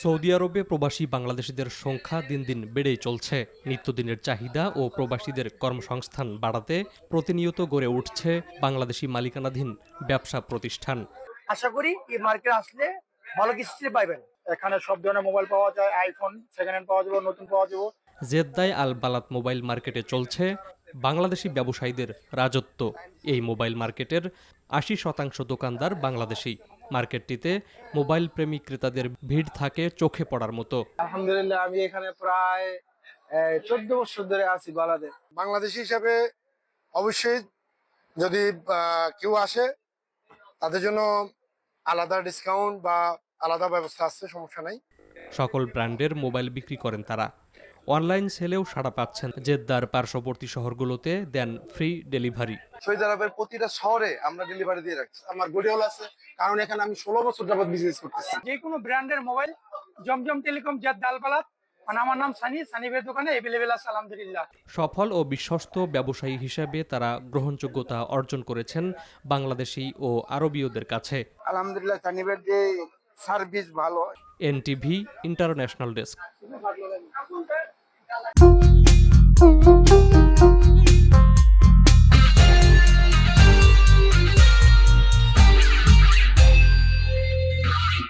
Saudi আরবে প্রবাসী বাংলাদেশিদের সংখ্যা দিন দিন বেড়েই চলছে। নিত্যদিনের চাহিদা ও প্রবাসীদের কর্মসংস্থান বাড়াতে প্রতিনিয়ত গড়ে উঠছে বাংলাদেশি মালিকানাধীন ব্যবসা প্রতিষ্ঠান। আশা করি এই মার্কেট আসলে ভালো কিছু পাইবেন এখানে সব ধরনের মোবাইল পাওয়া যায় আইফোন সেকেন্ড হ্যান্ড পাওয়া যাবে নতুন পাওয়া যাবে। জেদ্দায় আল বালাত মোবাইল মার্কেটে চলছে বাংলাদেশি ব্যবসায়ীদের রাজত্ব। এই মোবাইল মার্কেটের আশি শতাংশ দোকানদার বাংলাদেশি। মার্কেটটিতে মোবাইল প্রেমী ক্রেতাদের ভিড় থাকে চোখে পড়ার মতো। আলহামদুলিল্লাহ আমি এখানে প্রায় চোদ্দ বছর ধরে আছি গলাতে। বাংলাদেশি হিসাবে অবশ্যই যদি কেউ আসে তাদের জন্য আলাদা ডিসকাউন্ট বা আলাদা ব্যবস্থা আছে সমস্যা নাই। সকল ব্র্যান্ডের মোবাইল বিক্রি করেন তারা। অনলাইন সেলেও সাড়া পাচ্ছেন জেদ্দার পার্শ্ববর্তী শহরগুলোতে দেন ফ্রি ডেলিভারি। সৌদি আরবের প্রতিটা শহরে আমরা ডেলিভারি দিয়ে রাখছি। আমার গডিওল আছে কারণ এখানে আমি ষোলো বছর যাবত বিজনেস করতেছি। যে কোনো ব্র্যান্ডের মোবাইল জমজম টেলিকম দালপালাত মানে আমার নাম সানি সানিবের দোকানে এভেলেবেল আছে আলহামদুলিল্লাহ। সফল ও বিশ্বস্ত ব্যবসায়ী হিসেবে তারা গ্রহণযোগ্যতা অর্জন করেছেন বাংলাদেশি ও আরবীয়দের কাছে। আলহামদুলিল্লাহ সানিবের যে সার্ভিস ভালো এনটিভি ইন্টারন্যাশনাল ডেস্ক।